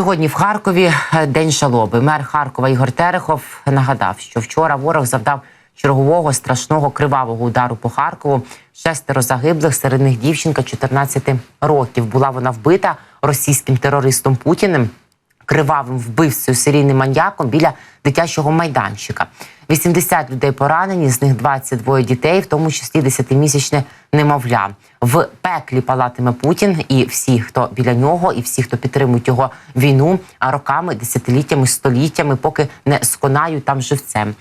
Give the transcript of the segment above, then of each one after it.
Сьогодні в Харкові е, день жалоби. Мер Харкова Ігор Терехов нагадав, що вчора ворог завдав чергового страшного кривавого удару по Харкову. Шестеро загиблих, серед них дівчинка 14 років. Була вона вбита російським терористом Путіним. Кривавим вбивцею серійним маньяком біля дитячого майданчика. 80 людей поранені, з них 22 дітей, в тому числі 10-місячне немовля. В пеклі палатиме Путін і всі, хто біля нього, і всі, хто підтримують його війну, а роками, десятиліттями, століттями, поки не сконають там живцем.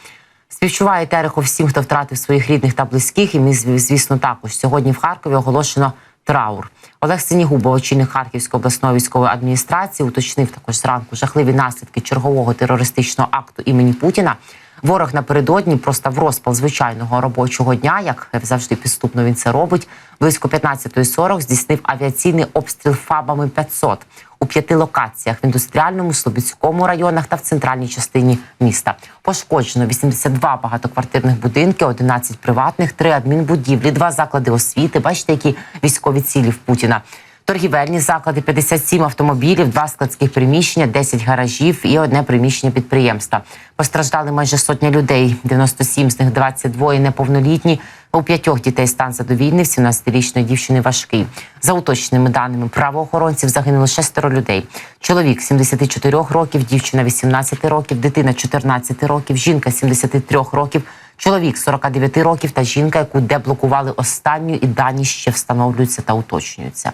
Співчуває Терехов всім, хто втратив своїх рідних та близьких. І ми, звісно, також сьогодні в Харкові оголошено траур. Олег Синігубов, очільник Харківської обласної військової адміністрації, уточнив також зранку жахливі наслідки чергового терористичного акту імені Путіна. Ворог напередодні просто в розпал звичайного робочого дня, як завжди підступно він це робить. Близько 15.40 здійснив авіаційний обстріл фабами 500 у п'яти локаціях в індустріальному, Слобідському районах та в центральній частині міста. Пошкоджено 82 багатоквартирних будинки, 11 приватних, 3 адмінбудівлі, 2 заклади освіти. Бачите, які військові цілі в Путіна. Торгівельні заклади, 57 автомобілів, два складських приміщення, 10 гаражів і одне приміщення підприємства. Постраждали майже сотня людей. 97 з них 22 неповнолітні. У п'ятьох дітей стан задовільний, в 17-річної дівчини важкий. За уточненими даними правоохоронців загинуло шестеро людей. Чоловік 74 років, дівчина 18 років, дитина 14 років, жінка 73 років. Чоловік 49 років та жінка, яку деблокували останню, і дані ще встановлюються та уточнюються.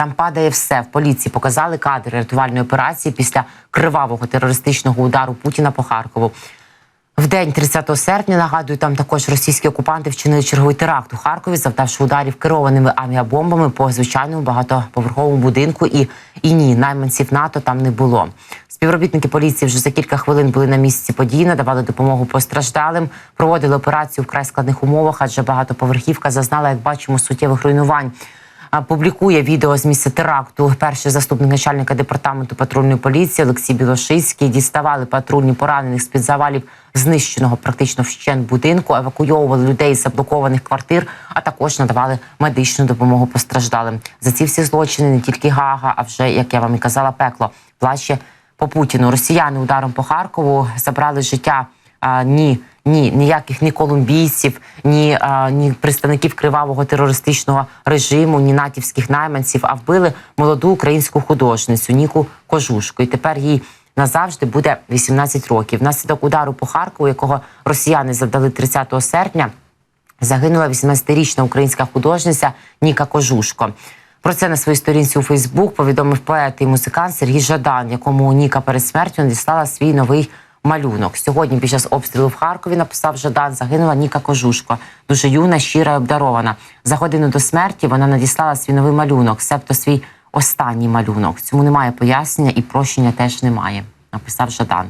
Там падає все. В поліції показали кадри рятувальної операції після кривавого терористичного удару Путіна по Харкову. В день 30 серпня нагадую, там також російські окупанти вчинили черговий теракт у Харкові, завдавши ударів керованими авіабомбами по звичайному багатоповерховому будинку. І і ні, найманців НАТО там не було. Співробітники поліції вже за кілька хвилин були на місці події, надавали допомогу постраждалим, проводили операцію в край складних умовах, адже багатоповерхівка зазнала, як бачимо, суттєвих руйнувань публікує відео з місця теракту. Перший заступник начальника департаменту патрульної поліції Олексій Білошицький діставали патрульні поранених з під завалів знищеного практично вщент будинку, евакуйовували людей з заблокованих квартир, а також надавали медичну допомогу постраждалим. За ці всі злочини не тільки Гага, а вже як я вам і казала, пекло плаче по Путіну. Росіяни ударом по Харкову забрали життя. А, ні, ні, ніяких ні колумбійців, ні а, ні представників кривавого терористичного режиму, ні натівських найманців, а вбили молоду українську художницю Ніку Кожушку. І тепер їй назавжди буде 18 років. Внаслідок удару по Харкову, якого росіяни завдали 30 серпня, загинула 18-річна українська художниця Ніка Кожушко. Про це на своїй сторінці у Фейсбук повідомив поет і музикант Сергій Жадан, якому Ніка перед смертю надіслала свій новий малюнок. Сьогодні під час обстрілу в Харкові написав Жадан, загинула Ніка Кожушко, дуже юна, щира і обдарована. За годину до смерті вона надіслала свій новий малюнок, себто свій останній малюнок. Цьому немає пояснення і прощення теж немає. Написав Жадан.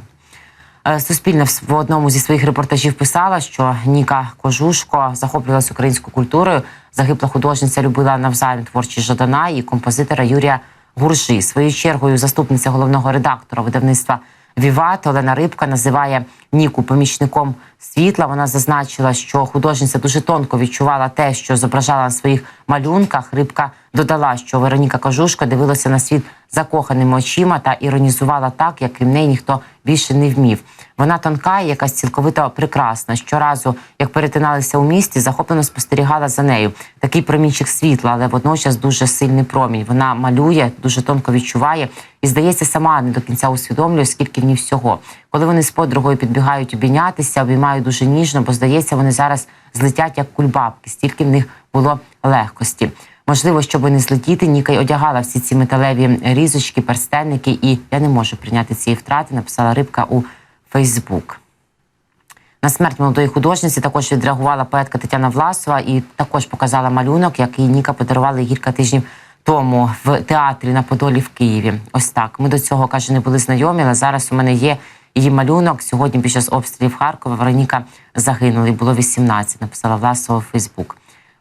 Е, Суспільне в одному зі своїх репортажів писала, що Ніка Кожушко захоплювалася українською культурою. Загибла художниця любила навзаєм творчість Жадана і композитора Юрія Гуржи. Своєю чергою заступниця головного редактора видавництва Віват Олена Рибка називає Ніку помічником світла. Вона зазначила, що художниця дуже тонко відчувала те, що зображала на своїх малюнках. Рибка додала, що Вероніка Кожушка дивилася на світ закоханими очима та іронізувала так, як крім неї ніхто більше не вмів. Вона тонка і якась цілковито прекрасна. Щоразу, як перетиналися у місті, захоплено спостерігала за нею. Такий промінчик світла, але водночас дуже сильний промінь. Вона малює, дуже тонко відчуває і, здається, сама не до кінця усвідомлює, скільки в ній всього. Коли вони з подругою підбігають обійнятися, обіймають дуже ніжно, бо здається, вони зараз злетять як кульбабки. Стільки в них було легкості. Можливо, щоб не злетіти, Ніка й одягала всі ці металеві різочки, перстенники, і я не можу прийняти цієї втрати. Написала рибка у Фейсбук. На смерть молодої художниці також відреагувала поетка Тетяна Власова і також показала малюнок, який Ніка подарувала кілька тижнів тому в театрі на Подолі в Києві. Ось так. Ми до цього каже, не були знайомі, але зараз у мене є її малюнок. Сьогодні під час обстрілів Харкова Вероніка загинула. і Було 18, Написала Власова Фейсбук.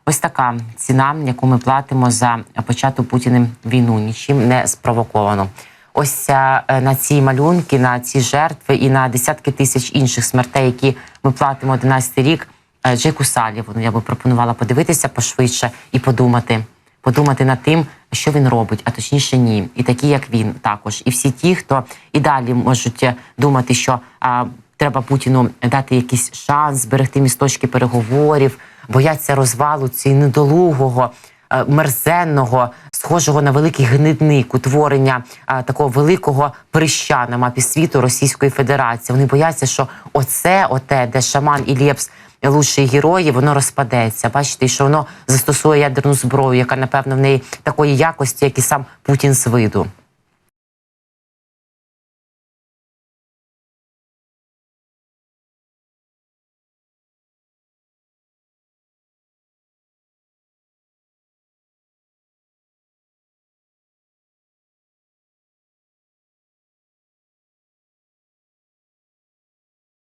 Ось така ціна, яку ми платимо за почату Путіним війну, нічим не спровоковано. Ось е, на ці малюнки, на ці жертви і на десятки тисяч інших смертей, які ми платимо 11 рік. е, Джеку Салівону я би пропонувала подивитися пошвидше і подумати. Подумати над тим, що він робить, а точніше ні. І такі, як він, також. І всі ті, хто і далі можуть е, думати, що а, треба Путіну дати якийсь шанс, зберегти місточки переговорів, бояться розвалу цієї недолугого. е, Мерзенного, схожого на великий гнидник, утворення а, такого великого прища на мапі світу Російської Федерації. Вони бояться, що оце, оте, де шаман і Лєпс лучші герої, воно розпадеться. Бачите, що воно застосує ядерну зброю, яка напевно в неї такої якості, як і сам Путін з виду.